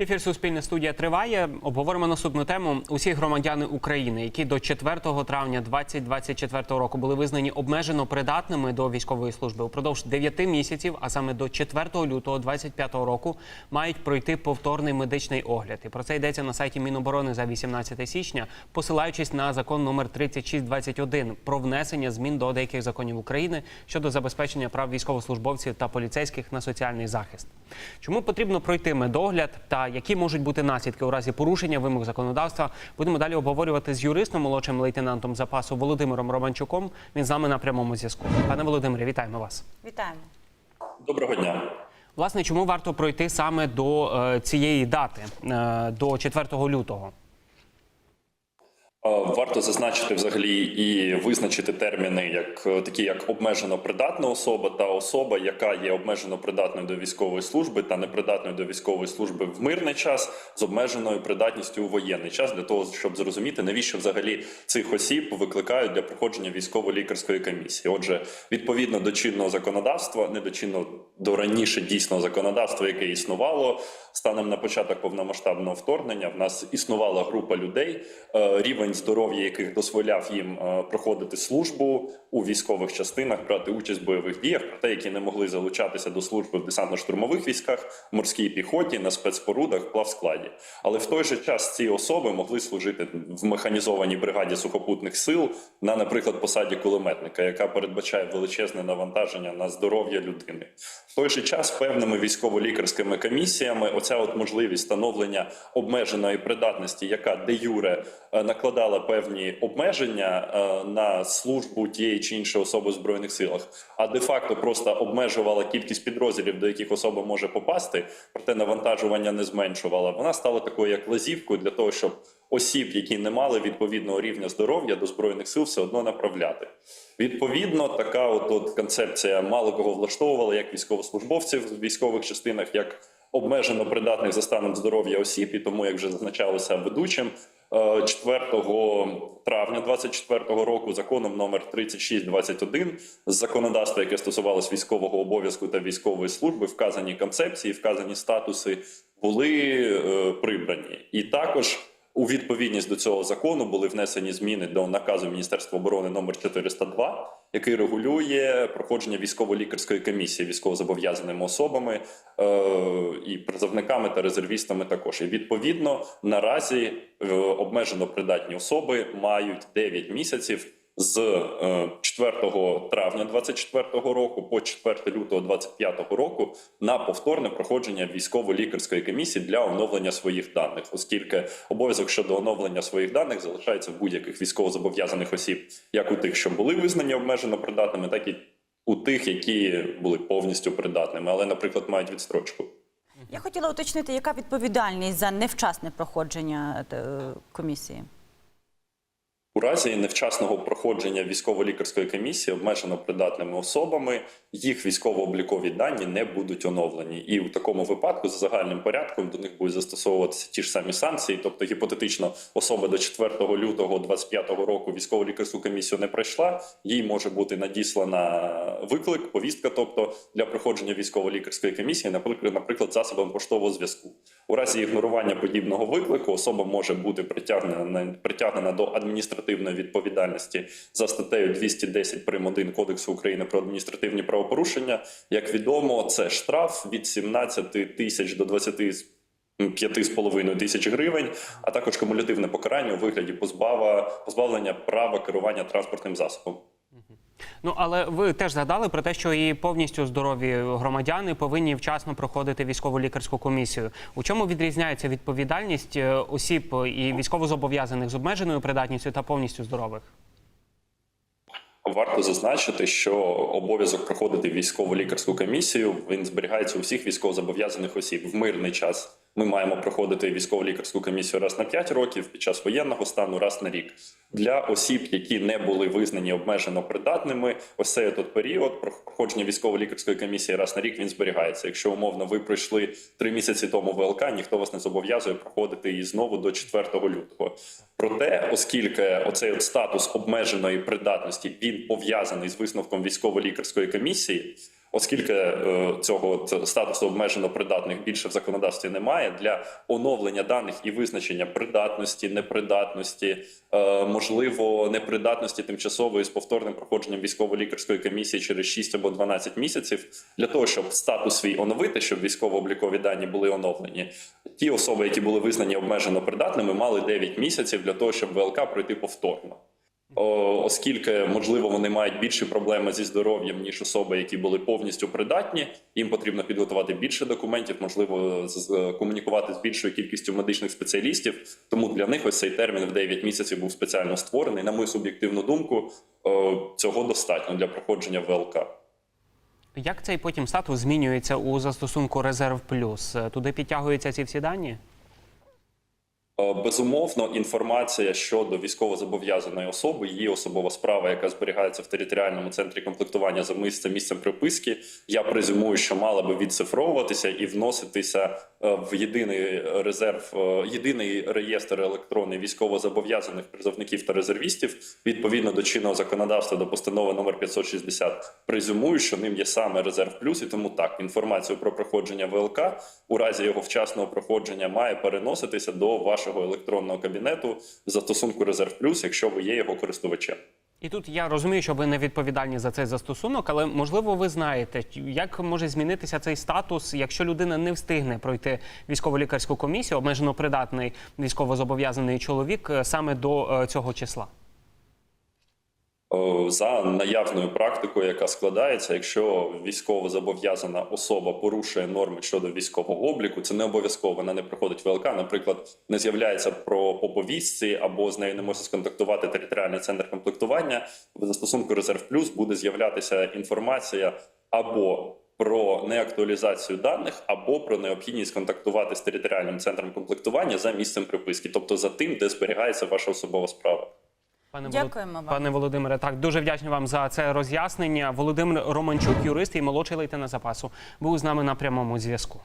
Ефір Суспільне студія триває. Обговоримо наступну тему. Усі громадяни України, які до 4 травня 2024 року були визнані обмежено придатними до військової служби упродовж 9 місяців, а саме до 4 лютого 2025 року, мають пройти повторний медичний огляд. І про це йдеться на сайті Міноборони за 18 січня, посилаючись на закон номер 3621 про внесення змін до деяких законів України щодо забезпечення прав військовослужбовців та поліцейських на соціальний захист. Чому потрібно пройти медогляд та які можуть бути наслідки у разі порушення вимог законодавства? Будемо далі обговорювати з юристом, молодшим лейтенантом запасу Володимиром Романчуком. Він з нами на прямому зв'язку. Пане Володимире, вітаємо вас. Вітаємо. Доброго дня. Власне, чому варто пройти саме до е, цієї дати, е, до 4 лютого? Е, Варто зазначити взагалі і визначити терміни, як е, такі як обмежено придатна особа та особа, яка є обмежено придатною до військової служби та непридатною до військової служби в мирний час з обмеженою придатністю у воєнний час, для того, щоб зрозуміти, навіщо взагалі цих осіб викликають для проходження військово-лікарської комісії. Отже, відповідно до чинного законодавства, не до чинного до раніше дійсного законодавства, яке існувало станом на початок повномасштабного вторгнення, в нас існувала група людей, е, рівень здоров'я яких дозволяв їм е, проходити службу у військових частинах, брати участь в бойових діях, проте які не могли залучатися до служби в десантно-штурмових військах, морській піхоті, на спецпорудах, плавскладі. Але в той же час ці особи могли служити в механізованій бригаді сухопутних сил на, наприклад, посаді кулеметника, яка передбачає величезне навантаження на здоров'я людини. Той же час певними військово-лікарськими комісіями оця от можливість встановлення обмеженої придатності, яка де юре е, накладала певні обмеження е, на службу тієї чи іншої особи в збройних силах, а де факто просто обмежувала кількість підрозділів, до яких особа може попасти, проте навантажування не зменшувала. Вона стала такою як лазівкою для того, щоб осіб, які не мали відповідного рівня здоров'я до збройних сил, все одно направляти. Відповідно, така от, от концепція мало кого влаштовувала як військовослужбовців в військових частинах, як обмежено придатних за станом здоров'я осіб, і тому, як вже зазначалося ведучим, е, 4 травня 2024 року законом номер 3621 з законодавства, яке стосувалось військового обов'язку та військової служби, вказані концепції, вказані статуси були е, прибрані, і також. У відповідність до цього закону були внесені зміни до наказу Міністерства оборони номер 402, який регулює проходження військово-лікарської комісії військовозобов'язаними особами е, і призовниками та резервістами. Також і відповідно наразі е, обмежено придатні особи мають 9 місяців з е, 4 травня 24 року по 4 лютого 25 року на повторне проходження військово-лікарської комісії для оновлення своїх даних, оскільки обов'язок щодо оновлення своїх даних залишається в будь-яких військовозобов'язаних осіб, як у тих, що були визнані обмежено придатними, так і у тих, які були повністю придатними, але, наприклад, мають відстрочку. Я хотіла уточнити, яка відповідальність за невчасне проходження е, комісії? У разі невчасного проходження військово-лікарської комісії обмежено придатними особами їх військово-облікові дані не будуть оновлені, і в такому випадку за загальним порядком до них будуть застосовуватися ті ж самі санкції. Тобто, гіпотетично, особа до 4 лютого 2025 року військово-лікарську комісію не пройшла. Їй може бути надіслана виклик, повістка, тобто для проходження військово-лікарської комісії, наприклад, наприклад, засобом поштового зв'язку. У разі ігнорування подібного виклику особа може бути притягнена притягнена до адміністративної відповідальності за статтею 210 прим. 1 Кодексу України про адміністративні правопорушення. Як відомо, це штраф від 17 тисяч до 20 5,5 тисяч гривень, а також кумулятивне покарання у вигляді позбава позбавлення права керування транспортним засобом. Ну але ви теж згадали про те, що і повністю здорові громадяни повинні вчасно проходити військово лікарську комісію. У чому відрізняється відповідальність е, осіб і військовозобов'язаних з обмеженою придатністю та повністю здорових? Варто зазначити, що обов'язок проходити військово-лікарську комісію він зберігається у всіх військовозобов'язаних осіб в мирний час. Ми маємо проходити військово-лікарську комісію раз на 5 років, під час воєнного стану раз на рік. Для осіб, які не були визнані обмежено придатними, ось цей от період проходження військово-лікарської комісії раз на рік він зберігається. Якщо умовно ви пройшли три місяці тому ВЛК, ніхто вас не зобов'язує проходити її знову до 4 лютого. Проте, оскільки оцей от статус обмеженої придатності він пов'язаний з висновком військово-лікарської комісії. Оскільки е, цього от статусу обмежено придатних більше в законодавстві немає, для оновлення даних і визначення придатності, непридатності, е, можливо, непридатності тимчасової з повторним проходженням військово-лікарської комісії через 6 або 12 місяців, для того, щоб статус свій оновити, щоб військово-облікові дані були оновлені. Ті особи, які були визнані обмежено придатними, мали 9 місяців для того, щоб ВЛК пройти повторно. Оскільки можливо вони мають більші проблеми зі здоров'ям ніж особи, які були повністю придатні. Їм потрібно підготувати більше документів, можливо, комунікувати з більшою кількістю медичних спеціалістів. Тому для них ось цей термін в 9 місяців був спеціально створений. На мою суб'єктивну думку, цього достатньо для проходження ВЛК. Як цей потім статус змінюється у застосунку Резерв Плюс? Е, Туди підтягуються ці всі дані? Е, Безумовно, інформація щодо військовозобов'язаної особи, її особова справа, яка зберігається в територіальному центрі комплектування за місцем місцем приписки. Я презюмую, що мала би відцифровуватися і вноситися е, в єдиний резерв, е, єдиний реєстр електронний військовозобов'язаних призовників та резервістів відповідно до чинного законодавства до постанови номер 560. Презюмую, що ним є саме резерв плюс, і тому так інформацію про проходження ВЛК у разі його вчасного проходження має переноситися до вашого електронного кабінету застосунку Резерв Плюс, якщо ви є його користувачем. І тут я розумію, що ви не відповідальні за цей застосунок, але можливо ви знаєте, як може змінитися цей статус, якщо людина не встигне пройти військово-лікарську комісію, обмежено придатний військовозобов'язаний чоловік е, саме до е, цього числа. За наявною практикою, яка складається, якщо військово зобов'язана особа порушує норми щодо військового обліку, це не обов'язково вона не проходить ВЛК, наприклад, не з'являється про по повістці або з нею не може сконтактувати територіальний центр комплектування. В застосунку Резерв Плюс буде з'являтися інформація або про неактуалізацію даних, або про необхідність контактувати з територіальним центром комплектування за місцем приписки, тобто за тим, де зберігається ваша особова справа. Пане Дякуємо вам. Пане Володимире, так дуже вдячні вам за це роз'яснення. Володимир Романчук, юрист і молодший лейтенант запасу, був з нами на прямому зв'язку.